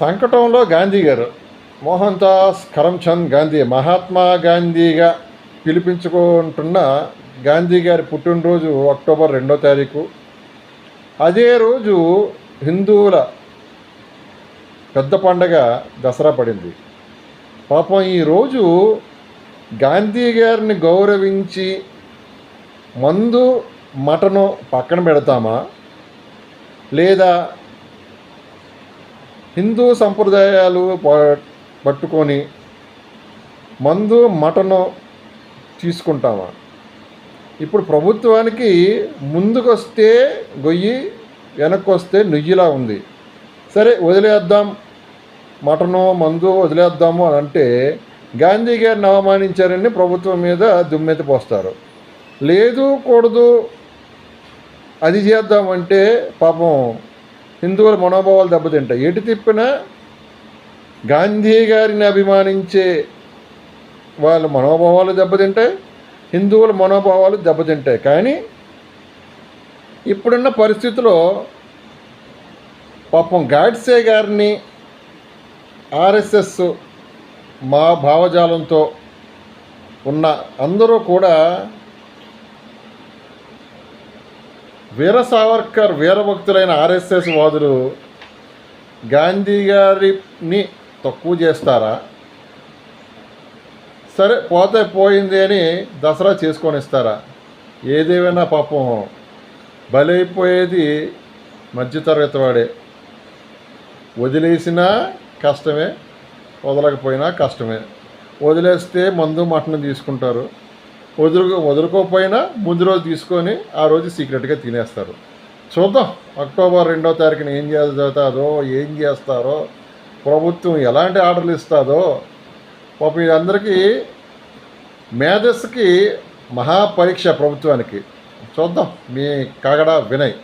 సంకటంలో గాంధీ గారు మోహన్ దాస్ కరమ్చంద్ గాంధీ మహాత్మా గాంధీగా పిలిపించుకుంటున్న గాంధీ గారి పుట్టినరోజు అక్టోబర్ రెండో తారీఖు. అదే రోజు హిందువుల పెద్ద పండగ దసరా పడింది. పాపం ఈరోజు గాంధీ గారిని గౌరవించి మందు మటను పక్కన పెడతామా? లేదా హిందూ సంప్రదాయాలు ప- పట్టుకొని మందు మటను తీసుకుంటామా ఇప్పుడు ప్రభుత్వానికి ముందుకొస్తే గొయ్యి వెనక్కి వస్తే నుయ్యిలా ఉంది. సరే వదిలేద్దాం. మటను మందు వదిలేద్దాము అని అంటే గాంధీ గారిని అవమానించారని ప్రభుత్వం మీద దుమ్మెత్తి పోస్తారు. లేదు కూడదు. అది చేద్దామంటే పాపం హిందువుల మనోభావాలు దెబ్బతింటాయి. ఎటు తిప్పినా గాంధీ గారిని అభిమానించే వాళ్ళ మనోభావాలు దెబ్బతింటాయి హిందువుల మనోభావాలు దెబ్బతింటాయి. కానీ ఇప్పుడున్న పరిస్థితిలో పాపం గాడ్సే గారిని ఆర్ఎస్ఎస్ మా భావజాలంతో ఉన్న అందరూ కూడా వీర సావర్కర్ వీరభక్తులైన ఆర్ఎస్ఎస్ వాదులు గాంధీ గారిని తక్కువ చేస్తారా? సరే పోతే పోయింది అని దసరా చేసుకొని ఇస్తారా? ఏదేమైనా పాపం బలైపోయేది మధ్యతరగతి వాడే. వదిలేసినా కష్టమే వదలకపోయినా కష్టమే. వదిలేస్తే మందు మటన్ తీసుకుంటారు. వదులు వదులుకోకపోయినా ముందు రోజు తీసుకొని ఆ రోజు సీక్రెట్గా తినేస్తారు. చూద్దాం అక్టోబర్ రెండో తారీఖున ఏం చేస్తారో ఏం చేస్తారో ప్రభుత్వం ఎలాంటి ఆర్డర్లు ఇస్తుందో పాప వీళ్ళందరికీ మేధస్సుకి మహాపరీక్ష ప్రభుత్వానికి. చూద్దాం మీ కాగడ వినయ్.